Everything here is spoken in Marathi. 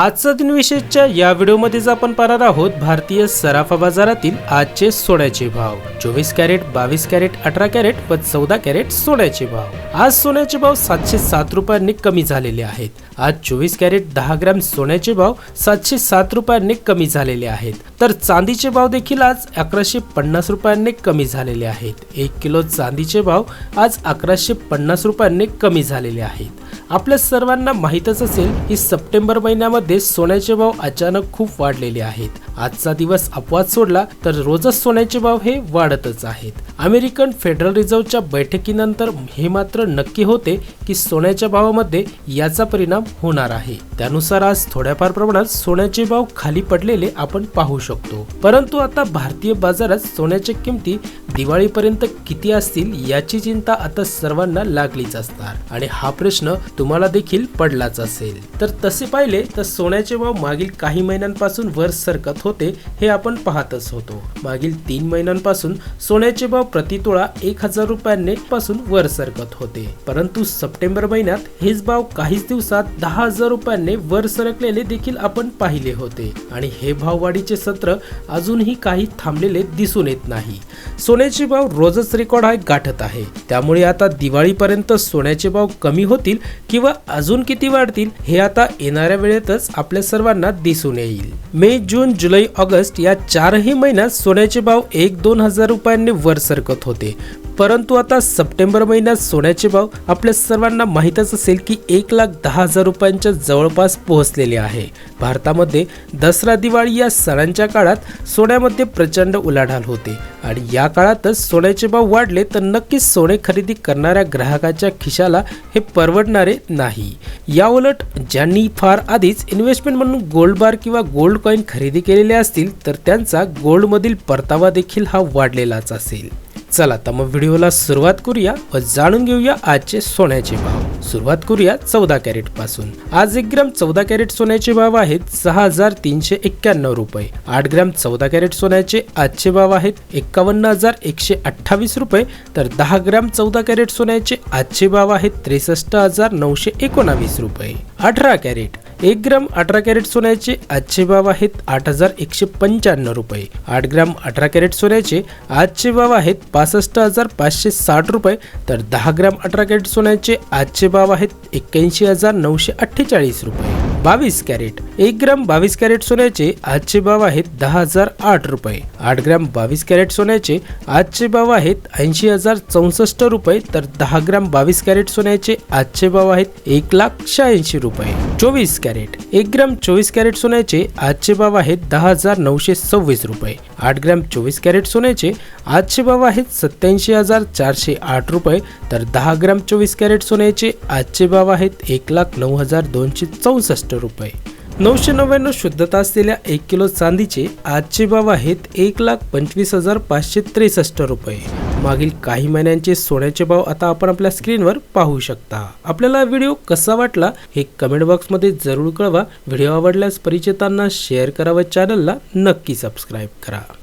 आजचा दिन विशेषच्या या व्हिडिओमध्येच आपण पाहणार आहोत भारतीय सराफा बाजारातील आजचे सोन्याचे भाव. चोवीस कॅरेट बावीस कॅरेट अठरा कॅरेट व चौदा कॅरेट सोन्याचे भाव. आज सोन्याचे भाव सातशे सात रुपयांनी कमी झालेले आहेत. आज चोवीस कॅरेट दहा ग्रॅम सोन्याचे भाव सातशे सात रुपयांनी कमी झालेले आहेत. तर चांदीचे भाव देखील आज अकराशे पन्नास रुपयांनी कमी झालेले आहेत. एक किलो चांदीचे भाव आज अकराशे पन्नास रुपयांनी कमी झालेले आहेत. आपल्या सर्वांना माहीतच असेल की सप्टेंबर महिन्यामध्ये सोन्याचे भाव अचानक खूप वाढलेले आहेत. आजचा दिवस अपवाद सोडला तर रोजच सोन्याचे भाव हे वाढतच आहेत. अमेरिकन फेडरल रिझर्व्हच्या बैठकीनंतर हे मात्र नक्की होते की सोन्याच्या भावामध्ये याचा परिणाम होणार आहे. त्यानुसार आज थोड्याफार प्रमाणात सोन्याचे भाव खाली पडलेले आपण पाहू शकतो. परंतु आता भारतीय बाजारात सोन्याच्या किमती दिवाळीपर्यंत किती असतील याची चिंता आता सर्वांना लागलीच असणार. आणि हा प्रश्न तुम्हाला देखील पडलाच असेल. तर तसे पाहिले तर सोन्याचे भाव मागील काही महिन्यांपासून वर सरकत होते हे आपण पाहतच होतो. मागील तीन महिन्यांपासून सोन्याचे भाव प्रतितोळा एक हजार रुपयांनी पासून वर सरकत होते. परंतु सप्टेंबर महिन्यात हेच भाव काहीच दिवसात दहा हजार रुपयांनी वर सरकलेले देखील आपण पाहिले होते. आणि हे भाववाढीचे सत्र अजूनही काही थांबलेले दिसून येत नाही. सोन्याचे भाव रोजच रेकॉर्ड हा गाठत आहे. त्यामुळे आता दिवाळीपर्यंत सोन्याचे भाव कमी होतील किंवा अजून किती वाढतील हे आता येणाऱ्या वेळेतच आपल्या सर्वांना दिसून येईल. मे जून जुलै ऑगस्ट या चारही महिन्यात सोन्याचे भाव एक दोन हजार रुपयांनी वर सरकत होते. परंतु आता सप्टेंबर महिन्यात सोन्याचे भाव आपल्या सर्वांना माहीतच असेल की एक लाख दहा हजार रुपयांच्या जवळपास पोहोचलेले आहे. भारतामध्ये दसरा दिवाळी या सणांच्या काळात सोन्यामध्ये प्रचंड उलाढाल होते आणि या काळातच सोन्याचे भाव वाढले तर नक्कीच सोने खरेदी करणाऱ्या ग्राहकाच्या खिशाला हे परवडणारे नाही. या उलट ज्यांनी फार आधीच इन्व्हेस्टमेंट म्हणून गोल्ड बार किंवा गोल्ड कॉईन खरेदी केलेले असतील तर त्यांचा गोल्डमधील परतावा देखील हा वाढलेलाच असेल. चला तर मग व्हिडिओला सुरुवात करूया व जाणून घेऊया आजचे सोन्याचे भाव. सुरुवात करूया चौदा कॅरेटपासून. आज एक ग्रॅम चौदा कॅरेट सोन्याचे भाव आहेत सहा हजार तीनशे एक्क्याण्णव रुपये. आठ ग्रॅम चौदा कॅरेट सोन्याचे आजचे भाव आहेत एक्कावन्न हजार एकशे अठ्ठावीस रुपये. तर दहा ग्रॅम चौदा कॅरेट सोन्याचे आजचे भाव आहेत त्रेसष्ट हजार नऊशे एकोणावीस रुपये. अठरा कॅरेट. एक ग्राम अठरा कॅरेट सोन्याचे आजचे भाव आहेत आठ हजार एकशे पंच्याण्णव रुपये. आठ ग्राम अठरा कॅरेट सोन्याचे आजचे भाव आहेत पासष्ट हजार पाचशे साठ रुपये. तर दहा ग्राम अठरा कॅरेट सोन्याचे आजचे भाव आहेत एक्क्याऐंशी हजार नऊशे अठ्ठेचाळीस रुपये. बावीस कॅरेट. एक ग्राम बावीस कॅरेट सोन्याचे आजचे भाव आहेत दहा हजार आठ रुपये. आठ ग्राम बावीस कॅरेट सोन्याचे आजचे भाव आहेत ऐंशी हजार चौसष्ट रुपये. तर दहा ग्राम बावीस कॅरेट सोन्याचे आजचे भाव आहेत एक लाख शहाऐंशी रुपये. चोवीस कॅरेट. एक ग्राम चोवीस कॅरेट सोन्याचे आजचे भाव आहेत दहा हजार नऊशे सव्वीस रुपये. आठ ग्रॅम चोवीस कॅरेट सोन्याचे आजचे भाव आहेत सत्याऐंशी हजार चारशे आठ रुपये. तर दहा ग्राम चोवीस कॅरेट सोन्याचे आजचे भाव आहेत एक लाख नऊ हजार दोनशे चौसष्ट रुपये. नऊशे नव्याण्णव शुद्धता असलेल्या एक किलो चांदीचे आजचे भाव आहेत एक लाख पंचवीस हजार पाचशे त्रेसष्ट रुपये. मागील काही महिन्यांचे सोन्याचे भाव आता आपण आपल्या स्क्रीनवर पाहू शकता. आपल्याला व्हिडिओ कसा वाटला हे कमेंट बॉक्समध्ये जरूर कळवा. व्हिडिओ आवडल्यास परिचितांना शेअर करा व चॅनलला नक्की सबस्क्राईब करा.